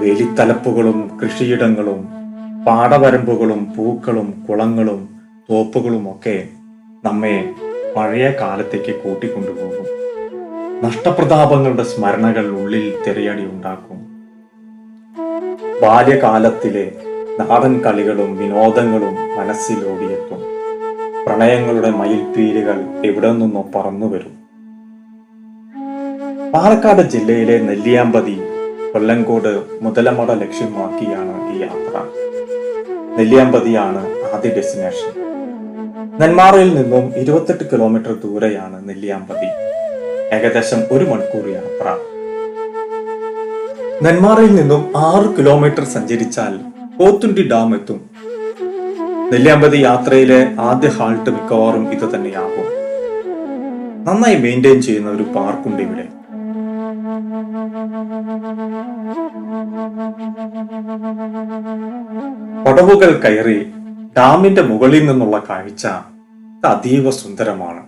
വേലിത്തലപ്പുകളും കൃഷിയിടങ്ങളും പാടവരമ്പുകളും പൂക്കളും കുളങ്ങളും തോപ്പുകളും ഒക്കെ നമ്മെ പഴയ കാലത്തേക്ക് കൂട്ടിക്കൊണ്ടുപോകും. നഷ്ടപ്രതാപങ്ങളുടെ സ്മരണകൾ ഉള്ളിൽ തിരയടി ഉണ്ടാക്കും. ബാല്യകാലത്തിലെ നാടൻ കളികളും വിനോദങ്ങളും മനസ്സിൽ ഓടിയെത്തും പ്രണയങ്ങളുടെ മയിൽപ്പീലുകൾ എവിടെ നിന്നോ പറന്നു വരും പാലക്കാട് ജില്ലയിലെ നെല്ലിയാമ്പതി കൊല്ലങ്കോട് മുതലമട ലക്ഷ്യമാക്കിയാണ് ഈ യാത്ര. നെല്ലിയാമ്പതിയാണ് ആദ്യ ഡെസ്റ്റിനേഷൻ നെന്മാറയിൽ നിന്നും ഇരുപത്തെട്ട് കിലോമീറ്റർ ദൂരെയാണ് നെല്ലിയാമ്പതി. ഏകദേശം ഒരു മണിക്കൂർ യാത്ര. നെന്മാറയിൽ നിന്നും ആറ് കിലോമീറ്റർ സഞ്ചരിച്ചാൽ പോത്തുണ്ടി ഡാം എത്തും. നെല്ലിയാമ്പതി യാത്രയിലെ ആദ്യ ഹാൾട്ട് മിക്കവാറും ഇത് തന്നെയാകും. നന്നായി മെയിന്റെയിൻ ചെയ്യുന്ന ഒരു പാർക്കുണ്ട് ഇവിടെ. പടവുകൾ കയറി ഡാമിന്റെ മുകളിൽ നിന്നുള്ള കാഴ്ച അതീവ സുന്ദരമാണ്.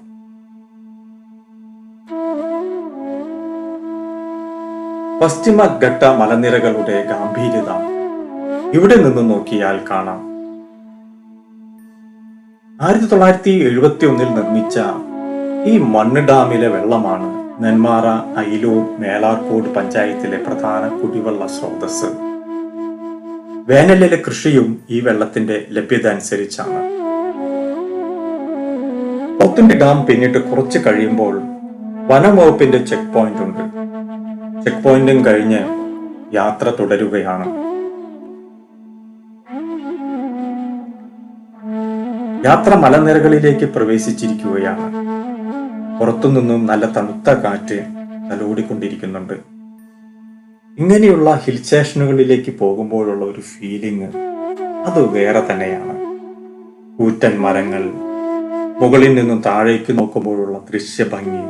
പശ്ചിമഘട്ട മലനിരകളുടെ ഗാംഭീര്യത ഇവിടെ നിന്ന് നോക്കിയാൽ കാണാം. ആയിരത്തി തൊള്ളായിരത്തി എഴുപത്തി ഒന്നിൽ നിർമ്മിച്ച ഈ മണ്ണ് ഡാമിലെ വെള്ളമാണ് നെന്മാറ അയിലൂർ മേലാർക്കോട് പഞ്ചായത്തിലെ പ്രധാന കുടിവെള്ള സ്രോതസ് വേനലിലെ കൃഷിയും ഈ വെള്ളത്തിന്റെ ലഭ്യത അനുസരിച്ചാണ് പോത്തുണ്ടി ഡാം പിന്നിട്ട് കുറച്ച് കഴിയുമ്പോൾ വനം വകുപ്പിന്റെ ചെക്ക് പോയിന്റ് ഉണ്ട്. ചെക്ക് പോയിന്റും കഴിഞ്ഞ് യാത്ര തുടരുകയാണ്. യാത്ര മലനിരകളിലേക്ക് പ്രവേശിച്ചിരിക്കുകയാണ്. പുറത്തുനിന്നും നല്ല തണുത്ത കാറ്റ് തലോടിക്കൊണ്ടിരിക്കുന്നുണ്ട് ഇങ്ങനെയുള്ള ഹിൽ സ്റ്റേഷനുകളിലേക്ക് പോകുമ്പോഴുള്ള ഒരു ഫീലിംഗ് അത് വേറെ തന്നെയാണ്. കൂറ്റൻ മരങ്ങൾ മുകളിൽ നിന്നും താഴേക്ക് നോക്കുമ്പോഴുള്ള ദൃശ്യഭംഗി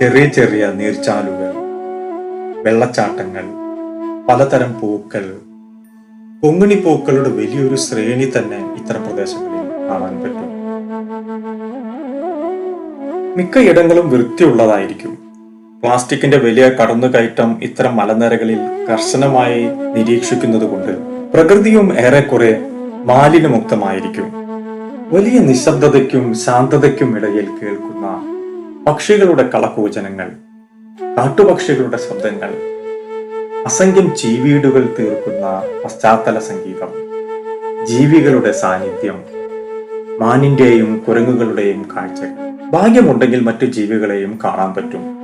ചെറിയ ചെറിയ നീർച്ചാലുകൾ വെള്ളച്ചാട്ടങ്ങൾ പലതരം പൂക്കൾ കൊങ്ങിണി പൂക്കളുടെ വലിയൊരു ശ്രേണി തന്നെ ഇത്തരം പ്രദേശങ്ങളിൽ കാണാൻ പറ്റും. മിക്കയിടങ്ങളും വൃത്തിയുള്ളതായിരിക്കും. പ്ലാസ്റ്റിക്കിന്റെ വലിയ കടന്നുകയറ്റം ഇത്തരം മലനിരകളിൽ കർശനമായി നിരീക്ഷിക്കുന്നത് കൊണ്ട് പ്രകൃതിയും ഏറെക്കുറെ മാലിന്യമുക്തമായിരിക്കും. വലിയ നിശബ്ദതയ്ക്കും ശാന്തതയ്ക്കും ഇടയിൽ കേൾക്കുന്ന പക്ഷികളുടെ കളകൂചനങ്ങൾ കാട്ടുപക്ഷികളുടെ ശബ്ദങ്ങൾ അസംഖ്യം ചീവീടുകൾ തീർക്കുന്ന പശ്ചാത്തല സംഗീതം ജീവികളുടെ സാന്നിധ്യം മാനിന്റെയും കുരങ്ങുകളുടെയും കാഴ്ചകൾ. ഭാഗ്യമുണ്ടെങ്കിൽ മറ്റു ജീവികളെയും കാണാൻ പറ്റും.